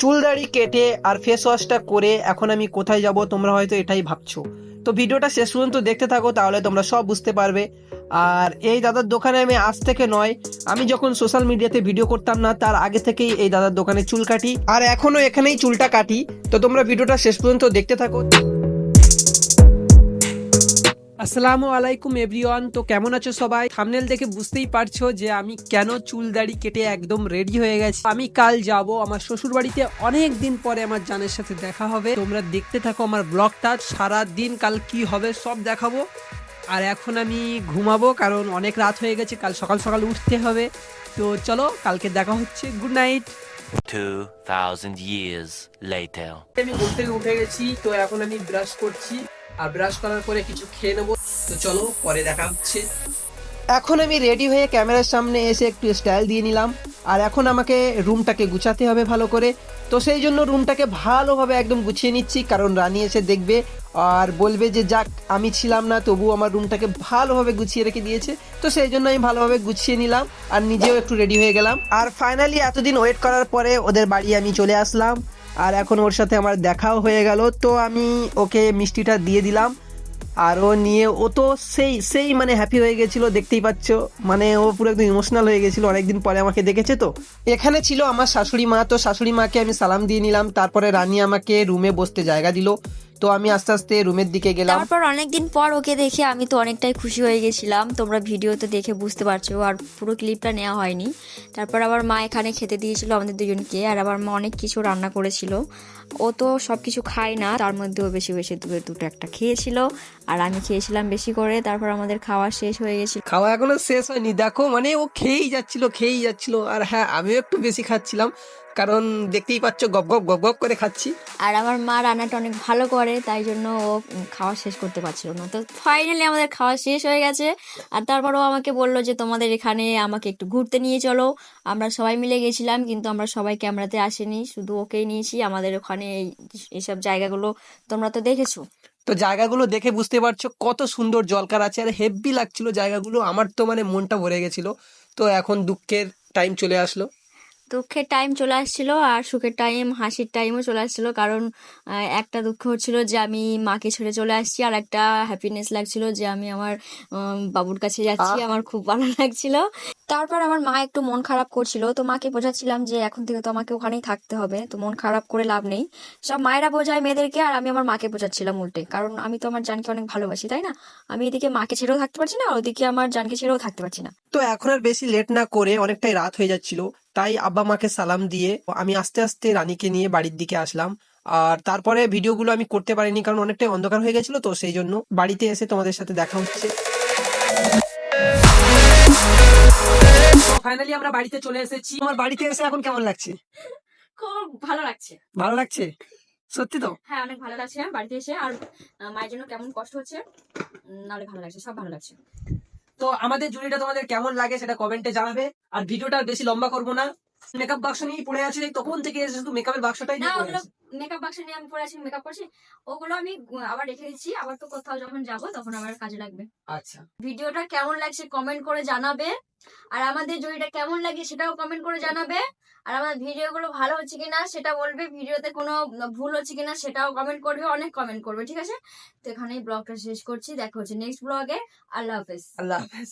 চুল দাড়ি কেটে আর ফেস ওয়াশটা করে এখন আমি কোথায় যাব তোমরা হয়তো এটাই ভাবছ। তো ভিডিওটা শেষ পর্যন্ত দেখতে থাকো, তাহলে তোমরা সব বুঝতে পারবে। আর এই দাদার দোকানে আমি আজ থেকে নয়, আমি যখন সোশ্যাল মিডিয়াতে ভিডিও করতাম না, তার আগে থেকেই এই দাদার দোকানে চুল কাটি। আর এখনও এখানেই চুলটা কাটি। তো তোমরা ভিডিওটা শেষ পর্যন্ত দেখতে থাকো। আসসালামু আলাইকুম এভরিওয়ান তো কেমন আছো সবাই? থামনেল দেখে বুঝতেই পারছ যে আমি কেন চুল দাড়ি কেটে একদম রেডি হয়ে গেছি। আমি কাল যাব আমার শ্বশুর বাড়িতে অনেক দিন পরে আমার জানের সাথে দেখা হবে। তোমরা দেখতে থাকো আমার ব্লগটা সারা দিন কাল কি হবে সব দেখাবো। আর এখন আমি ঘুমাবো কারণ অনেক রাত হয়ে গেছে। কাল সকাল সকাল উঠতে হবে। তো চলো কালকে দেখা হচ্ছে। Good night 2,000 years later. আমি ঘুম থেকে উঠে গেছি তো এখন আমি ব্রাশ করছি। আর ব্রাশ করার পরে কিছু খেয়ে নেব। তো চলো, পরে দেখা হচ্ছে। এখন আমি রেডি হয়ে ক্যামেরার সামনে এসে একটু স্টাইল দিয়ে নিলাম। আর এখন আমাকে রুমটাকে গুছাতে হবে ভালো করে। তো সেই জন্য রুমটাকে ভালোভাবে একদম গুছিয়ে নিচ্ছি, কারণ রানী এসে দেখবে আর বলবে যে, যাক, আমি ছিলাম না তবু আমার রুমটাকে ভালোভাবে গুছিয়ে রেখে দিয়েছে। তো সেই জন্য আমি ভালোভাবে গুছিয়ে নিলাম আর নিজেও একটু রেডি হয়ে গেলাম। আর ফাইনালি এতদিন ওয়েট করার পরে ওদের বাড়ি আমি চলে আসলাম। আর এখন ওর সাথে আমার দেখাও হয়ে গেল। তো আমি ওকে মিষ্টিটা দিয়ে দিলাম। আর ও নিয়ে, ও তো সেই সেই মানে হ্যাপি হয়ে গেছিল, দেখতেই পাচ্ছ। মানে ও পুরো একদম ইমোশনাল হয়ে গেছিল, অনেকদিন পরে আমাকে দেখেছে তো। এখানে ছিল আমার শাশুড়ি মা, তো শাশুড়ি মাকে আমি সালাম দিয়ে নিলাম, তারপরে রানী আমাকে রুমে বসতে জায়গা দিল। তো আমি আস্তে আস্তে রুমের দিকে গেলাম। তারপর অনেকদিন পর ওকে দেখে আমি তো অনেকটাই খুশি হয়ে গেছিলাম। তোমরা ভিডিওতে দেখে বুঝতে পারছ আর পুরো ক্লিপটা নেওয়া হয়নি। তারপর আবার মা এখানে খেতে দিয়েছিল আমাদের দুজনকে আর আবার মা অনেক কিছু রান্না করেছিল। ও তো সব কিছু খায় না তার মধ্যেও বেশি বেশি দুটো দুটো একটা খেয়েছিল আর আমি খেয়েছিলাম বেশি করে। তারপর আমাদের খাওয়া শেষ হয়ে গেছিল। খাওয়া এখনও শেষ হয়নি। দেখো মানে ও খেয়েই যাচ্ছিল খেয়েই যাচ্ছিল। আর হ্যাঁ আমিও একটু বেশি খাচ্ছিলাম। কারণ দেখতেই পাচ্ছ গপ গপ গপ গপ করে খাচ্ছি। আর আমার মা রান্নাটা অনেক ভালো করে তাই জন্য ও খাওয়া শেষ করতে পারছিল না। তো ফাইনালি আমাদের খাওয়া শেষ হয়ে গেছে। আর তারপর ও আমাকে বলল যে তোমাদের এখানে আমাকে একটু ঘুরতে নিয়ে চলো। আমরা সবাই মিলে গেছিলাম কিন্তু আমরা সবাই ক্যামেরাতে আসেনি। শুধু ওকেই নিয়েছি আমাদের ওখানে এই- এইসব জায়গাগুলো তোমরা তো দেখেছ। তো জায়গাগুলো দেখে বুঝতে পারছ কত সুন্দর জলকার আছে। আর হেভি লাগছিল জায়গাগুলো আমার তো মানে মনটা ভরে গেছিল। তো এখন দুঃখের টাইম চলে আসলো। দুঃখের টাইম চলে আসছিল আর সুখের টাইম হাসির টাইমও চলে আসছিল। কারণ একটা দুঃখ হচ্ছিল যে আমি মাকে ছেড়ে চলে আসছি আর একটা হ্যাপিনেস লাগছিল যে আমি আমার বাবুর কাছে যাচ্ছি। আমার খুব ভালো লাগছিল। তারপর আমার মা একটু মন খারাপ করছিল। তো মাকে বোঝাচ্ছিলাম যে এখন থেকে তো আমাকে ওখানেই থাকতে হবে। তো মন খারাপ করে লাভ নেই। সব মায়েরা বোঝায় মেয়েদেরকে আর আমি আমার মাকে বোঝাচ্ছিলাম উল্টে। কারণ আমি তো আমার জানকে অনেক ভালোবাসি তাই না? আমি এদিকে মাকে ছেড়েও থাকতে পারছি না আর ওদিকে আমার জানকে ছেড়েও থাকতে পারছি না। তো এখন আর বেশি লেট না করে অনেকটাই রাত হয়ে যাচ্ছিল। তাই আব্বা মাকে সালাম দিয়ে আমি আস্তে আস্তে রানীকে নিয়ে বাড়ির দিকে আসলাম। আর তারপরে ভিডিওগুলো আমি করতে পারিনি কারণ অনেকটাই অন্ধকার হয়ে গেছিল তো সেই জন্য বাড়িতে এসে তোমাদের সাথে দেখা হচ্ছে। ফাইনালি আমরা বাড়িতে চলে এসেছি। আমার বাড়িতে এসে এখন কেমন লাগছে? খুব ভালো লাগছে। ভালো লাগছে? সত্যি তো? হ্যাঁ অনেক ভালো লাগছে বাড়িতে এসে। আর মায়ের জন্য কেমন কষ্ট হচ্ছে? নাহলে ভালো লাগছে সব ভালো লাগছে। তো আমাদের জুড়িটা তোমাদের কেমন লাগে সেটা কমেন্টে জানাবে। আর ভিডিওটা বেশি লম্বা করব না। মেকআপ বাক্স নিয়ে পড়ে আছে তখন থেকে শুধু মেকআপের বাক্সটাই না ওগুলো মেকআপ বাক্স নিয়ে আমি পরে আছি মেকআপ করছি। ওগুলো আমি আবার রেখে দিচ্ছি আবার তো কোথাও যখন যাব তখন আমার কাজে লাগবে। আচ্ছা। ভিডিওটা কেমন লাগছে কমেন্ট করে জানাবে আর আমাদের জয়টা কেমন লাগে সেটাও কমেন্ট করে জানাবে আর আমার ভিডিওগুলো ভালো হচ্ছে কিনা সেটা বলবে ভিডিওতে কোনো ভুল হচ্ছে কিনা সেটাও কমেন্ট করবে অনেক কমেন্ট করবে ঠিক আছে? তো এখানেই ব্লগটা শেষ করছি দেখা হচ্ছে নেক্সট ব্লগে আল্লাহ হাফেজ। আল্লাহ হাফেজ।